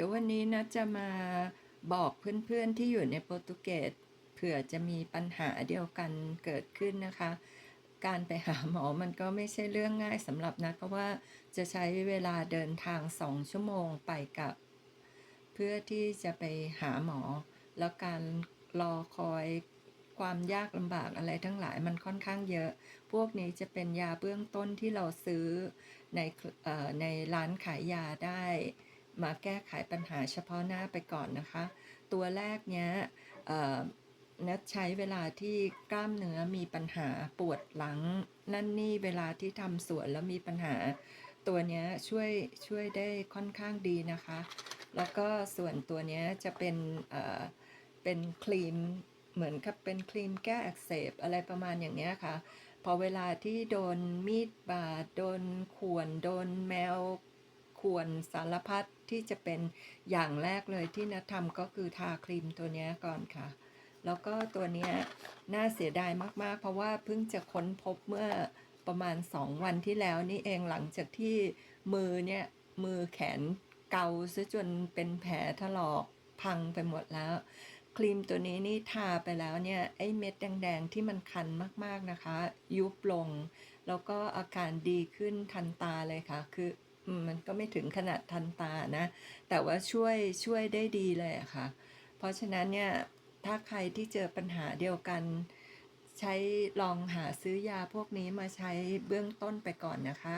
ดี๋ยววันนี้นะจะมาบอกเพื่อนๆที่อยู่ในโปรตุเกสเผื่อจะมีปัญหาเดียวกันเกิดขึ้นนะคะ การไปหาหมอมันก็ไม่ใช่เรื่องง่ายสำหรับนัดเพราะว่าจะใช้เวลาเดินทางสองชั่วโมงไปกับ เพื่อที่จะไปหาหมอ แล้วการรอคอยความยากลำบากอะไรทั้งหลายมันค่อนข้างเยอะ พวกนี้จะเป็นยาเบื้องต้นที่เราซื้อในออในร้านขายยาได้ มาแก้ไขปัญหาเฉพาะหน้าไปก่อนนะคะ ตัวแรกเนี้ยนัดใช้เวลาที่กล้ามเนื้อมีปัญหาปวดหลัง นั่นนี่เวลาที่ทำสวนแล้วมีปัญหา ตัวเนี้ยช่วยช่วยได้ค่อนข้างดีนะคะ แล้วก็ส่วนตัวเนี้ยจะเป็นเเป็นครีมเหมือนกับเป็นครีมแก้อักเสบอะไรประมาณอย่างเนี้ยค่ะ พอเวลาที่โดนมีดบาดโดนข่วน โดนแมว ข่วนสารพัดที่จะเป็นอย่างแรกเลยที่นัททำก็คือทาครีมตัวนี้ก่อนค่ะ แล้วก็ตัวนี้น่าเสียดายมากๆ เพราะว่าเพิ่งจะค้นพบเมื่อประมาณ 2 วันที่แล้วนี่เองหลังจากที่มือเนี่ยมือแขนเกาซะจนเป็นแผลถลอกพังไปหมดแล้ว ครีมตัวนี้นี่ทาไปแล้วเนี่ยไอ้เม็ดแดงๆที่มันคันมากๆนะคะ ยุบลง แล้วก็อาการดีขึ้นทันตาเลยค่ะ คือ มันก็ไม่ถึงขนาดทันตานะ แต่ว่าช่วยช่วยได้ดีเลยะค่ะ เพราะฉะนั้นเนี่ยถ้าใครที่เจอปัญหาเดียวกัน ใช้ลองหาซื้อยาพวกนี้มาใช้เบื้องต้นไปก่อนนะคะ